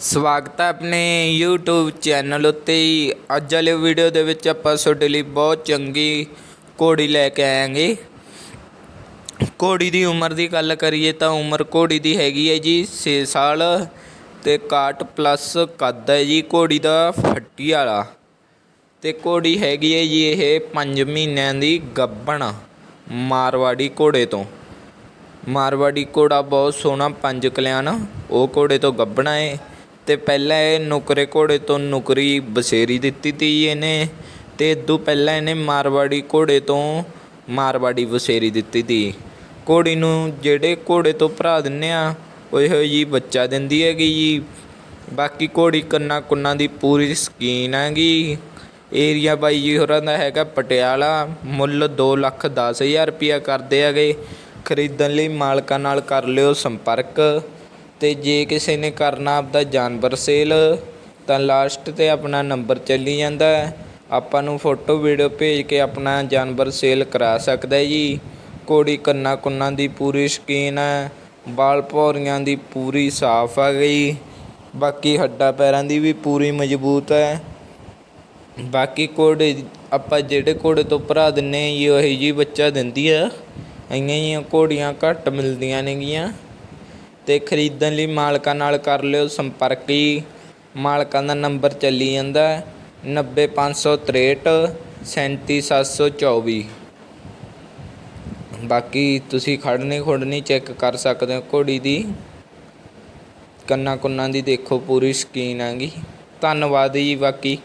ਸਵਾਗਤ ਹੈ ਆਪਣੇ YouTube ਚੈਨਲ ਉੱਤੇ ਹੀ। ਅੱਜ ਵਾਲੇ ਵੀਡੀਓ ਦੇ ਵਿੱਚ ਆਪਾਂ ਤੁਹਾਡੇ ਲਈ ਬਹੁਤ ਚੰਗੀ ਘੋੜੀ ਲੈ ਕੇ ਆਏਗੇ ਘੋੜੀ ਦੀ ਉਮਰ ਦੀ ਗੱਲ ਕਰੀਏ ਤਾਂ ਉਮਰ ਘੋੜੀ ਦੀ ਹੈਗੀ ਹੈ ਜੀ 6 ਸਾਲ ਤੇ 61 ਪਲੱਸ ਕੱਦ ਹੈ ਜੀ ਘੋੜੀ ਦਾ ਫੱਟੀ ਵਾਲਾ। ਤੇ ਘੋੜੀ ਹੈਗੀ ਹੈ ਜੀ ਇਹ 5 ਮਹੀਨਿਆਂ ਦੀ ਗੱਬਣ ਮਾਰਵਾੜੀ ਘੋੜੇ ਤੋਂ। ਮਾਰਵਾੜੀ ਘੋੜਾ ਬਹੁਤ ਸੋਹਣਾ ਪੰਜ ਕਲਿਆਣ ਉਹ ਘੋੜੇ ਤੋਂ ਗੱਭਣਾ ਏ। ਤੇ ਪਹਿਲਾਂ ਇਹ ਨੁਕਰੇ ਘੋੜੇ ਤੋਂ ਨੁਕਰੀ ਬਸੇਰੀ ਦਿੱਤੀ ਤੀ ਇਹਨੇ ਤੇ ਇਦੋਂ ਪਹਿਲਾਂ ਇਹਨੇ ਮਾਰਵਾੜੀ ਘੋੜੇ ਤੋਂ ਮਾਰਵਾੜੀ ਬਸੇਰੀ ਦਿੱਤੀ ਤੀ। ਘੋੜੀ ਨੂੰ ਜਿਹੜੇ ਘੋੜੇ ਤੋਂ ਭਰਾ ਦਿੰਨੇ ਆ, ਉਹ ਇਹੋ ਜੀ ਬੱਚਾ ਦਿੰਦੀ ਹੈਗੀ ਜੀ। ਬਾਕੀ ਘੋੜੀ ਕੰਨਾ ਕੁੰਨਾ ਦੀ ਪੂਰੀ ਸਕੀਨ ਹੈਗੀ। ਏਰੀਆ ਬਾਈ ਜੀ ਹੋਰਾਂ ਦਾ ਹੈਗਾ ਪਟਿਆਲਾ, ਮੁੱਲ ਦੋ ਲੱਖ ਦਸ ਹਜ਼ਾਰ ਰੁਪਿਆ ਕਰਦੇ ਹੈਗੇ। ਖਰੀਦਣ ਲਈ ਮਾਲਕਾਂ ਨਾਲ ਕਰ ਲਿਓ ਸੰਪਰਕ। ਅਤੇ ਜੇ ਕਿਸੇ ਨੇ ਕਰਨਾ ਆਪਦਾ ਜਾਨਵਰ ਸੇਲ, ਤਾਂ ਲਾਸਟ ਤੇ ਆਪਣਾ ਨੰਬਰ ਚੱਲੀ ਜਾਂਦਾ ਆਪਾਂ ਨੂੰ ਫੋਟੋ, ਵੀਡੀਓ ਭੇਜ ਕੇ ਆਪਣਾ ਜਾਨਵਰ ਸੇਲ ਕਰਾ ਸਕਦਾ ਜੀ। ਘੋੜੀ ਕੰਨਾਂ ਕੁੰਨਾ ਦੀ ਪੂਰੀ ਸ਼ਕੀਨ ਹੈ, ਵਾਲ ਭੌਰੀਆਂ ਦੀ ਪੂਰੀ ਸਾਫ਼ ਆ ਗਈ। ਬਾਕੀ ਹੱਡਾਂ ਪੈਰਾਂ ਦੀ ਵੀ ਪੂਰੀ ਮਜ਼ਬੂਤ ਹੈ। ਬਾਕੀ ਘੋੜੇ ਆਪਾਂ ਜਿਹੜੇ ਘੋੜੇ ਤੋਂ ਭਰਾ ਦਿੰਨੇ ਆ ਜੀ, ਉਹੀ ਜੀ ਬੱਚਾ ਦਿੰਦੀ ਆ। ਇੰਨੀਆਂ ਜਿਹੀਆਂ ਘੋੜੀਆਂ ਘੱਟ ਮਿਲਦੀਆਂ ਨੇਗੀਆਂ। ਅਤੇ ਖਰੀਦਣ ਲਈ ਮਾਲਕਾਂ ਨਾਲ ਕਰ ਲਿਓ ਸੰਪਰਕ ਜੀ ਮਾਲਕਾਂ ਦਾ ਨੰਬਰ ਚੱਲੀ ਜਾਂਦਾ ਨੱਬੇ ਪੰਜ ਸੌ ਤਰੇਹਠ ਸੈਂਤੀ ਸੱਤ ਸੌ ਚੌਵੀ। ਬਾਕੀ ਤੁਸੀਂ ਖੜਨੀ ਖੁੜਨੀ ਚੈੱਕ ਕਰ ਸਕਦੇ ਹੋ ਘੋੜੀ ਦੀ। ਕੰਨਾਂ ਕੁੰਨਾਂ ਦੀ ਦੇਖੋ ਪੂਰੀ ਸਕੀਨ ਆਗੀ ਧੰਨਵਾਦ ਜੀ, ਬਾਕੀ